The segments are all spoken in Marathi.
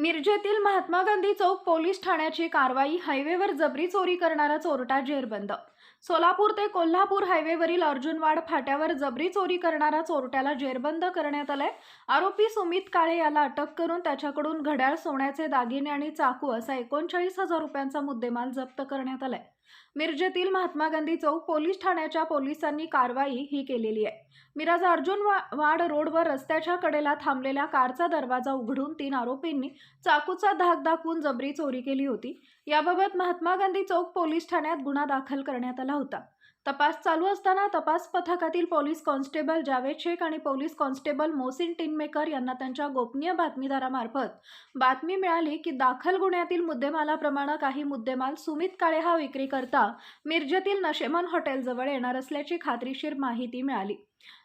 मिरजेतील महात्मा गांधी चौक पोलीस ठाण्याची कारवाई हायवेवर जबरी चोरी करणारा चोरटा जेरबंद. सोलापूर ते कोल्हापूर हायवेवरील अर्जुनवाड फाट्यावर जबरी चोरी करणारा चोरट्याला जेरबंद करण्यात आलाय. आरोपी सुमित काळे याला अटक करून त्याच्याकडून घड्याळ सोन्याचे दागिने आणि चाकू असा एकोणचाळीस हजार रुपयांचा मुद्देमाल जप्त करण्यात आलाय. मिरजेतील महात्मा गांधी चौक पोलीस ठाण्याच्या पोलिसांनी कारवाई ही केलेली आहे. मिराज अर्जुन वा- वाड रोडवर रस्त्याच्या कडेला थांबलेल्या कारचा दरवाजा उघडून तीन आरोपींनी चाकूचा धाक दाखवून जबरी चोरी केली होती. याबाबत महात्मा गांधी चौक पोलीस ठाण्यात गुन्हा दाखल करण्यात आला होता. तपास चालू असताना तपास पथकातील पोलीस कॉन्स्टेबल जावेद शेख आणि पोलीस कॉन्स्टेबल मोसिन टिनमेकर यांना त्यांच्या गोपनीय बातमीदारामार्फत बातमी मिळाली की दाखल गुन्ह्यातील मुद्देमालाप्रमाणे काही मुद्देमाल सुमित काळे हा विक्री करता मिरजेतील नशेमन हॉटेलजवळ येणार असल्याची खात्रीशीर माहिती मिळाली.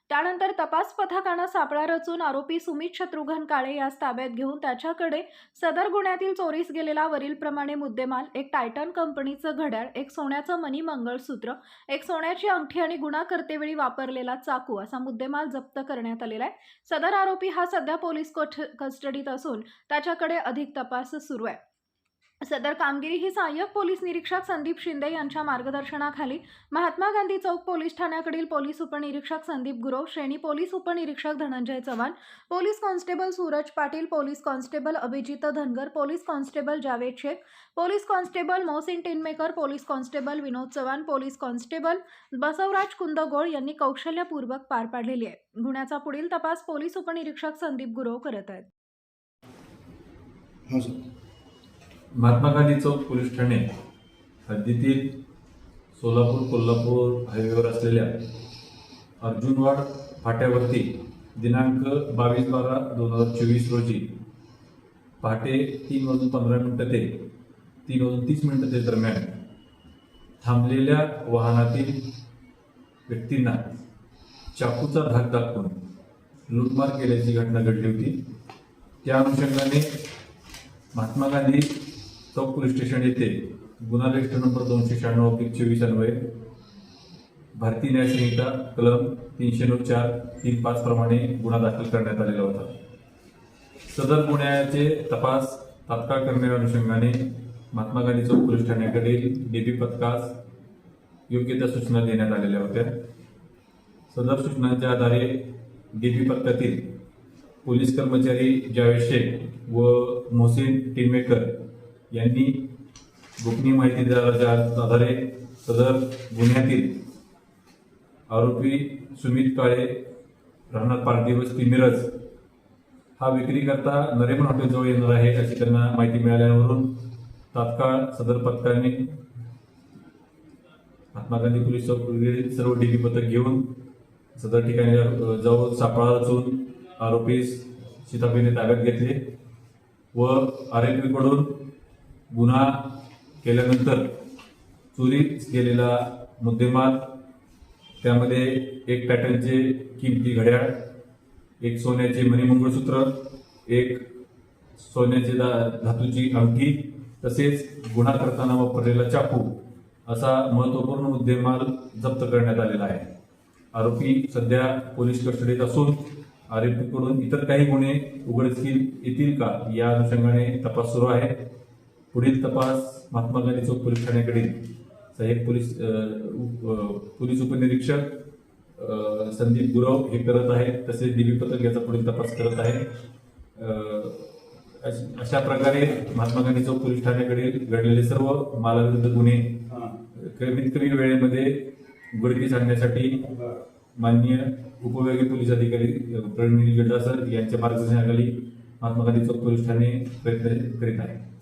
त्यानंतर तपास पथकानं सापळा रचून आरोपी सुमित शत्रुघ्न काळे यास ताब्यात घेऊन त्याच्याकडे सदर गुन्ह्यातील चोरीस गेलेला वरीलप्रमाणे मुद्देमाल एक टायटन कंपनीचं घड्याळ एक सोन्याचं मनी मंगळसूत्र एक सोन्याची अंगठी आणि गुन्हा करतेवेळी वापरलेला चाकू असा मुद्देमाल जप्त करण्यात आलेला आहे. सदर आरोपी हा सध्या पोलीस कोठ कस्टडीत असून त्याच्याकडे अधिक तपास सुरू आहे. सदर कामगिरी ही सहाय्यक पोलीस निरीक्षक संदीप शिंदे यांच्या मार्गदर्शनाखाली महात्मा गांधी चौक पोलीस ठाण्याकडील पोलीस उपनिरीक्षक संदीप गुरव श्रेणी पोलीस उपनिरीक्षक Dhananjay Chavan police constable Suraj Patil police constable Abhijit Dhangar police constable Javed Shaikh police constable Mohsin Tinmaker police constable Vinod Chavan police constable Basavaraj Kundgol यांनी कौशल्यपूर्वक पार पाडलेली आहे. गुन्ह्याचा पुढील तपास पोलीस उपनिरीक्षक संदीप गुरव करत आहेत. महात्मा गांधी चौक पोलीस ठाणे हद्दीतील सोलापूर कोल्हापूर हायवेवर असलेल्या अर्जुनवाड फाट्यावरती दिनांक बावीस बारा दोन हजार चोवीस रोजी पहाटे तीन वाजून पंधरा मिनटं ते तीन वाजून तीस मिनटं ते दरम्यान थांबलेल्या वाहनातील व्यक्तींना चाकूचा धाक दाखवून लूटमार केल्याची घटना घडली होती. त्या अनुषंगाने महात्मा गांधी चौक पोलीस स्टेशन येथे गुन्हा रजिस्टर नंबर दोनशे शहाण्णव ऑब्लिक चोवीस अन्वये भारतीय न्यायसंहिता कलम तीनशे नऊ चार तीन पाच प्रमाणे गुन्हा दाखल करण्यात आलेला होता. सदर गुन्ह्याचे तपास तात्काळ करण्याच्या अनुषंगाने महात्मा गांधी चौक पोलीस ठाण्याकडील डीबी पथकास योग्य त्या सूचना देण्यात आलेल्या होत्या. सदर सूचनांच्या आधारे डीबी पथकातील पोलीस कर्मचारी जावेद शेख व मोहसिन टिनमेकर यांनी गोपनीय माहिती दिल्याच्या आधारे सदर गुन्ह्यातील आरोपी सुमित काळे राहणार पाच दिवस मिरज हा विक्री करता नरेमन हॉटेलजवळ येणार आहे अशी त्यांना माहिती मिळाल्यावरून तात्काळ सदर पथकाने महात्मा गांधी पोलीस चौकीतील सर्व डीबी पथक घेऊन सदर ठिकाणी जाऊन सापळा रचून आरोपीस सीताफीने ताब्यात घेतले व आरोपीकडून गुन्हा केल्यानंतर चोरी गेलेला मुद्देमाल त्यामध्ये एक पॅटर्नचे किमती घड्याळ एक सोन्याचे मणिमंगळसूत्र एक सोन्याचे दा धातूची अंगठी तसेच गुन्हा करताना वापरलेला चाकू असा महत्त्वपूर्ण मुद्देमाल जप्त करण्यात आलेला आहे. आरोपी सध्या पोलीस कस्टडीत असून आरोपीकडून इतर काही गुन्हे उघडकीस येतील का या अनुषंगाने तपास सुरू आहे. पुढील तपास महात्मा गांधी चौक पोलीस ठाण्याकडील सहाय्यक पोलीस पोलीस उपनिरीक्षक संदीप गुरव हे करत आहेत. तसेच डीबी पथक याचा पुढील तपास करत आहे. अश- प्रकारे महात्मा गांधी चौक पोलीस ठाण्याकडील घडलेले सर्व मालाविरुद्ध गुन्हे कमीत कमी वेळेमध्ये उघडकीस आणण्यासाठी माननीय उपविभागीय पोलीस अधिकारी प्रवीण गड्डा सर यांच्या मार्गदर्शनाखाली महात्मा गांधी चौक पोलीस ठाणे प्रयत्न करीत आहे